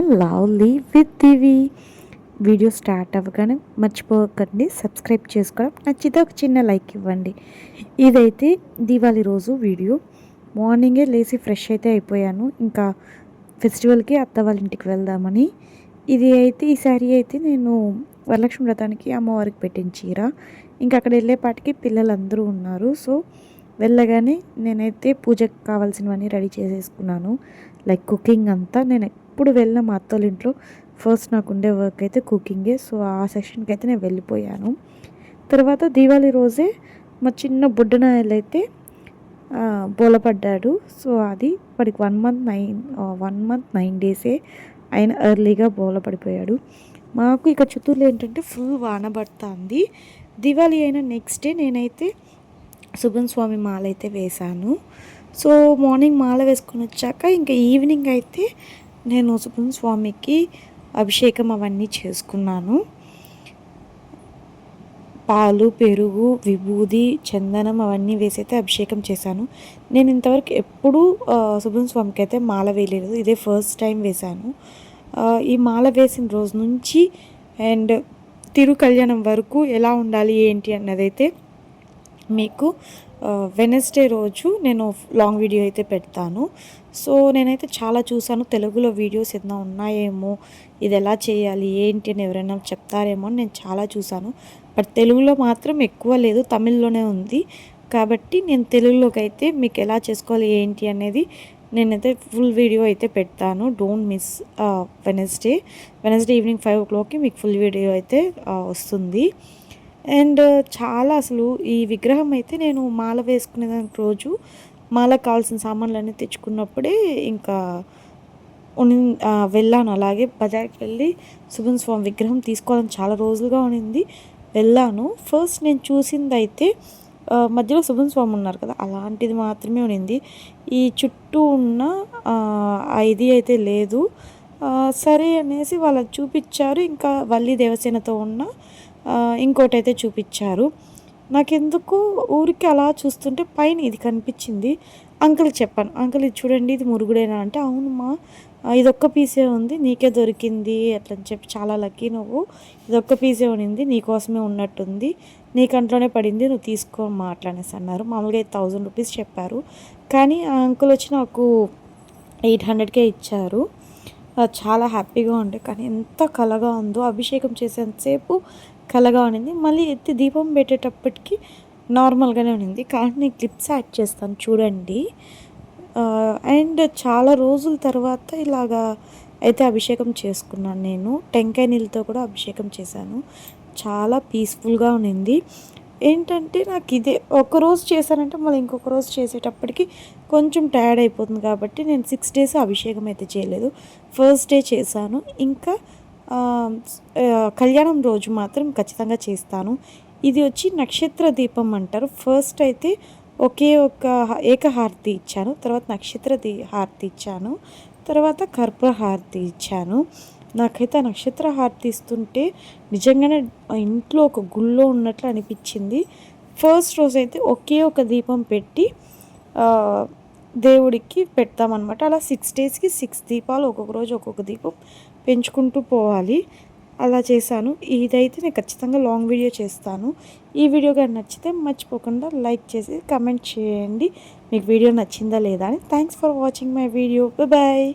And lovely with Divi. Video start అవ్వగానే మర్చిపోకండి subscribe చేసుకోవడం నచ్చితే ఒక చిన్న లైక్ ఇవ్వండి. ఇదైతే దీవాళి రోజు వీడియో. మార్నింగే లేచి ఫ్రెష్ అయితే అయిపోయాను. ఇంకా ఫెస్టివల్కి అత్త వాళ్ళ ఇంటికి వెళ్దామని. ఇది అయితే ఈ శారీ అయితే నేను వరలక్ష్మి వ్రతానికి అమ్మవారికి పెట్టిన చీర. ఇంకా అక్కడ వెళ్ళేపాటికి పిల్లలందరూ ఉన్నారు. సో వెళ్ళగానే నేనైతే పూజకు కావాల్సినవన్నీ రెడీ చేసేసుకున్నాను. లైక్ కుకింగ్ అంతా నేను ఎప్పుడు వెళ్ళిన మా అత్తోళ్ళ ఇంట్లో ఫస్ట్ నాకు ఉండే వర్క్ అయితే కుకింగే సో ఆ సెక్షన్కి అయితే నేను వెళ్ళిపోయాను. తర్వాత దీవాళి రోజే మా చిన్న బుడ్డనాయలు అయితే బోలపడ్డాడు సో అది వాడికి one month nine one month nine డేసే ఆయన ఎర్లీగా బోలపడిపోయాడు. మాకు ఇక చిత్తూరులో ఏంటంటే ఫుల్ వాన పడుతుంది. దివాళీ అయిన నెక్స్ట్ డే నేనైతే సుభన్ స్వామి మాల అయితే వేశాను. సో మార్నింగ్ మాల వేసుకొని వచ్చాక ఇంకా ఈవినింగ్ అయితే నేను సుభన్ స్వామికి అభిషేకం అవన్నీ చేసుకున్నాను. పాలు పెరుగు విభూది చందనం అవన్నీ వేసి అయితే అభిషేకం చేశాను. నేను ఇంతవరకు ఎప్పుడూ సుభన్ స్వామికి అయితే మాల వేయలేదు. ఇదే ఫస్ట్ టైం వేశాను. ఈ మాల వేసిన రోజు నుంచి అండ్ తిరు కళ్యాణం వరకు ఎలా ఉండాలి ఏంటి అన్నదైతే మీకు వెనస్డే రోజు నేను లాంగ్ వీడియో అయితే పెడతాను. సో నేనైతే చాలా చూశాను. తెలుగులో వీడియోస్ ఏదైనా ఉన్నాయేమో ఇది ఎలా చేయాలి ఏంటి అని ఎవరైనా చెప్తారేమో అని నేను చాలా చూశాను. బట్ తెలుగులో మాత్రం ఎక్కువ లేదు తమిళ్ళోనే ఉంది. కాబట్టి నేను తెలుగులోకి అయితే మీకు ఎలా చేసుకోవాలి ఏంటి అనేది నేనైతే ఫుల్ వీడియో అయితే పెడతాను. Don't miss Wednesday Wednesday evening five ఓ క్లాక్కి మీకు ఫుల్ వీడియో అయితే వస్తుంది. అండ్ చాలా అసలు ఈ విగ్రహం అయితే నేను మాల వేసుకునే రోజు. మాల కావాల్సిన సామాన్లన్నీ తెచ్చుకున్నప్పుడే ఇంకా ఉని వెళ్ళాను. అలాగే బజార్కి వెళ్ళి సుగన్ స్వామి విగ్రహం తీసుకోవాలని చాలా రోజులుగా ఉండింది వెళ్ళాను. ఫస్ట్ నేను చూసింది అయితే మధ్యలో సుభన్ స్వామి ఉన్నారు కదా అలాంటిది మాత్రమే ఉండింది ఈ చుట్టూ ఉన్న ఇది అయితే లేదు. సరే అనేసి వాళ్ళకి చూపించారు. ఇంకా వల్లి దేవసేనతో ఉన్న ఇంకోటి అయితే చూపించారు. నాకెందుకు ఊరికి అలా చూస్తుంటే పైన ఇది కనిపించింది. అంకుల్కి చెప్పాను. అంకుల్ ఇది చూడండి ఇది మురుగుడేనా? అంటే అవునమ్మా ఇదొక్క పీసే ఉంది నీకే దొరికింది అట్లా అని చెప్పి చాలా లక్కీ నువ్వు ఇదొక్క పీసే ఉన్నింది నీకోసమే ఉన్నట్టుంది నీ కంట్లోనే పడింది నువ్వు తీసుకో మాట్లాడేసి అన్నారు. మామూలుగా థౌజండ్ రూపీస్ చెప్పారు. కానీ ఆ అంకుల్ వచ్చి నాకు ఎయిట్ హండ్రెడ్కే ఇచ్చారు. చాలా హ్యాపీగా ఉండే. కానీ ఎంత కలగా ఉందో అభిషేకం చేసేంతసేపు కలగా ఉన్నింది. మళ్ళీ ఎత్తి దీపం పెట్టేటప్పటికి నార్మల్గానే ఉన్నింది. కానీ నేను క్లిప్స్ యాడ్ చేస్తాను చూడండి. అండ్ చాలా రోజుల తర్వాత ఇలాగా అయితే అభిషేకం చేసుకున్నాను నేను. టెంకాయ నీళ్ళతో కూడా అభిషేకం చేశాను. చాలా పీస్ఫుల్గా ఉన్నింది. ఏంటంటే నాకు ఇదే ఒకరోజు చేశానంటే మళ్ళీ ఇంకొక రోజు చేసేటప్పటికి కొంచెం టైర్డ్ అయిపోతుంది కాబట్టి నేను సిక్స్ డేస్ అభిషేకం అయితే చేయలేదు. ఫస్ట్ డే చేశాను. ఇంకా కళ్యాణం రోజు మాత్రం ఖచ్చితంగా చేస్తాను. ఇది వచ్చి నక్షత్ర దీపం అంటారు. ఫస్ట్ అయితే ఒకే ఒక ఏకహారతి ఇచ్చాను. తర్వాత నక్షత్ర దీ హారతి ఇచ్చాను. తర్వాత కర్పూర హారతి ఇచ్చాను. నాకైతే ఆ నక్షత్ర హారతి ఇస్తుంటే నిజంగానే ఇంట్లో ఒక గుళ్ళో ఉన్నట్లు అనిపించింది. ఫస్ట్ రోజు అయితే ఒకే ఒక దీపం పెట్టి దేవుడికి పెడతామన్నమాట. అలా సిక్స్ డేస్కి సిక్స్ దీపాలు ఒక్కొక్క రోజు ఒక్కొక్క దీపం పెంచుకుంటూ పోవాలి. అలా చేశాను. ఇదైతే నేను ఖచ్చితంగా లాంగ్ వీడియో చేస్తాను. ఈ వీడియో కానీ నచ్చితే మర్చిపోకుండా లైక్ చేసి కమెంట్ చేయండి. మీకు వీడియో నచ్చిందా లేదా అని. Thanks for watching my video bye